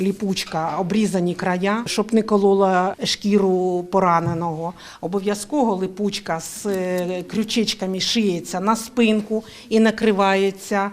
ліпучка, обрізані края, щоб не колола шкіру пораненого. Обов'язково липучка з е, крючечками шиється на спинку і накривається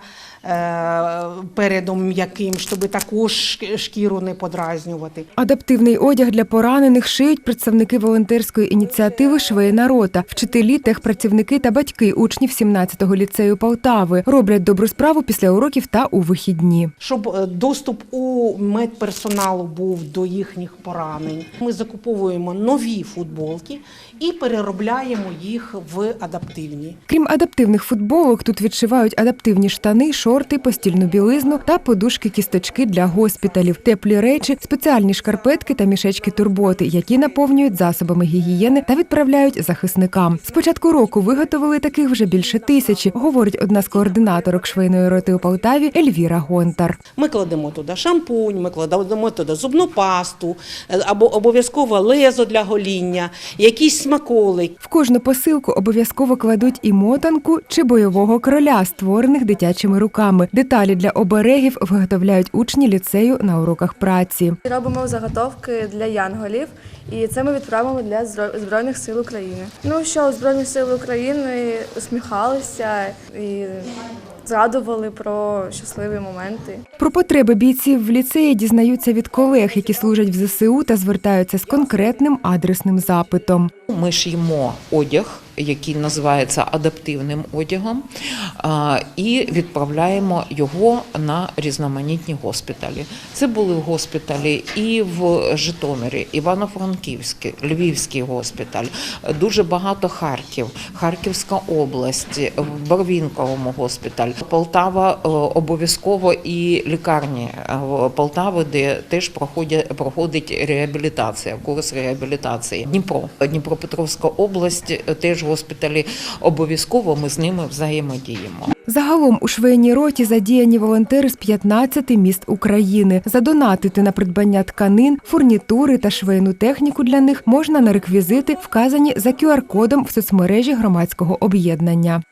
передом м'яким, щоб також шкіру не подразнювати. Адаптивний одяг для поранених шиють представники волонтерської ініціативи Швейна рота, вчителі, техпрацівники та батьки учнів 17-го ліцею Полтави роблять добру справу після уроків та у вихідні. Щоб е, доступ у медперсоналу був до їхніх поранень. Ми закуповуємо нові футболки і переробляємо їх в адаптивні. Крім адаптивних футболок, тут відшивають адаптивні штани, шорти, постільну білизну та подушки-кісточки для госпіталів, теплі речі, спеціальні шкарпетки та мішечки турботи, які наповнюють засобами гігієни та відправляють захисникам. З початку року виготовили таких вже більше тисячі, говорить одна з координаторок швейної роти у Полтаві Ельвіра Гонтар. Ми кладемо туди шампунь, ми кладемо туди зубну пасту, е, або обов'язково лезо для гоління, якийсь смаколик. В кожну посилку обов'язково кладуть і мотанку чи бойового кроля, створених дитячими руками. Деталі для оберегів виготовляють учні ліцею на уроках праці. Робимо заготовки для янголів, і це ми відправимо для Збройних сил України. Ну що Збройні сили України усміхалися і згадували про щасливі моменти. Про потреби бійців в ліцеї дізнаються від колег, які служать в ЗСУ та звертаються з конкретним адресним запитом. Ми шиємо одяг, який називається адаптивним одягом, і відправляємо його на різноманітні госпіталі. Це були госпіталі і в Житомирі, Івано-Франківський, Львівський госпіталь, дуже багато Харків, Харківська область, в Барвінковому госпіталь, Полтава е, обов'язково і лікарні е, Полтави, де теж проходить реабілітація, курс реабілітації. Дніпро, Дніпропетровська область, е, теж госпіталі обов'язково ми з ними взаємодіємо. Загалом у швейній роті задіяні волонтери з 15 міст України. Задонатити на придбання тканин, фурнітури та швейну техніку для них можна на реквізити, вказані за QR-кодом в соцмережі громадського об'єднання.